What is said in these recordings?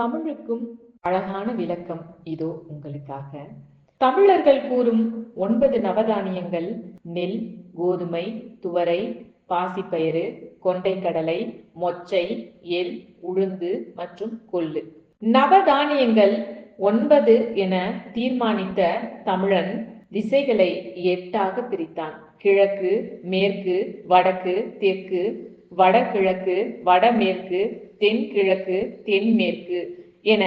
தமிழுக்கும் அழகான விளக்கம் இதோ உங்களுக்காக. தமிழர்கள் கூறும் ஒன்பது நவதானியங்கள் நெல் கோதுமை துவரை பாசிப்பயிறு கொண்டைக்கடலை மொச்சை எல் உளுந்து மற்றும் கொள்ளு. நவதானியங்கள் ஒன்பது என தீர்மானித்த தமிழன் திசைகளை எட்டாக பிரித்தான். கிழக்கு மேற்கு வடக்கு தெற்கு வடகிழக்கு வடமேற்கு தென்கிழக்கு தென்மேற்கு என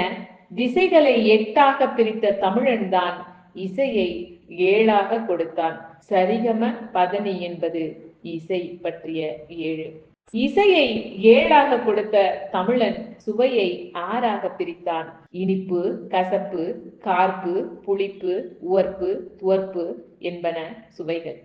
திசைகளை எட்டாக பிரித்த தமிழன் தான் இசையை ஏழாக கொடுத்தான். சரிகம பதனி என்பது இசை பற்றிய ஏழு. இசையை ஏழாக கொடுத்த தமிழன் சுவையை ஆறாக பிரித்தான். இனிப்பு கசப்பு கார்ப்பு புளிப்பு உவர்ப்பு துவர்ப்பு என்பன சுவைகள்.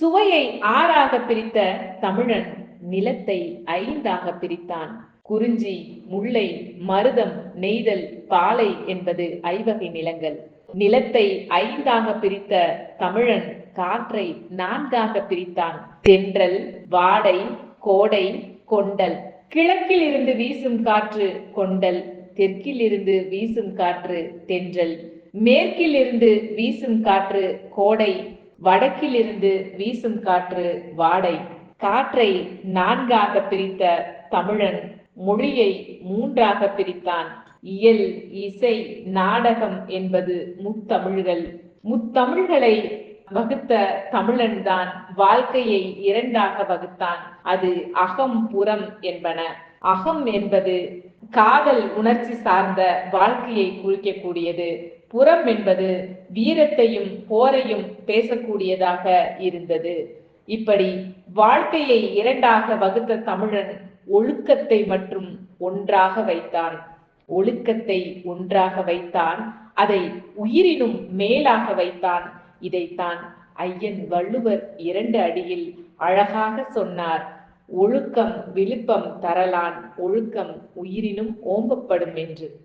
சுவையை ஆறாக பிரித்த தமிழன் நிலத்தை ஐந்தாக பிரித்தான். குறிஞ்சி முல்லை மருதம் நெய்தல் பாலை என்பது ஐவகை நிலங்கள். நிலத்தை ஐந்தாக பிரித்த தமிழன் காற்றை நான்காக பிரித்தான். தென்றல் வாடை கோடை கொண்டல். கிழக்கில் இருந்து வீசும் காற்று கொண்டல் தெற்கில் இருந்து வீசும் காற்று தென்றல். மேற்கில் இருந்து வீசும் காற்று கோடை வடக்கில் இருந்து வீசும் காற்று வாடை. காற்றை நான்காக பிரித்த தமிழன் மொழியை மூன்றாக பிரித்தான். இயல் இசை நாடகம் என்பது முத்தமிழ்கள். முத்தமிழ்களை வகுத்த தமிழன்தான் வாழ்க்கையை இரண்டாக வகுத்தான். அது அகம் புறம் என்பன. அகம் என்பது காதல் உணர்ச்சி சார்ந்த வாழ்க்கையை குறிக்கக்கூடியது. புறம் என்பது வீரத்தையும் போரையும் பேசக்கூடியதாக இருந்தது. இப்படி வாழ்க்கையை இரண்டாக வகுத்த தமிழன் ஒழுக்கத்தை மற்றும் ஒன்றாக வைத்தான். ஒழுக்கத்தை ஒன்றாக வைத்தான். அதை உயிரினும் மேலாக வைத்தான். இதைத்தான் ஐயன் வள்ளுவர் இரண்டு அடியில் அழகாக சொன்னார். ஒழுக்கம் விழுப்பம் தரலான் ஒழுக்கம் உயிரினும் ஓம்பப்படும் என்று.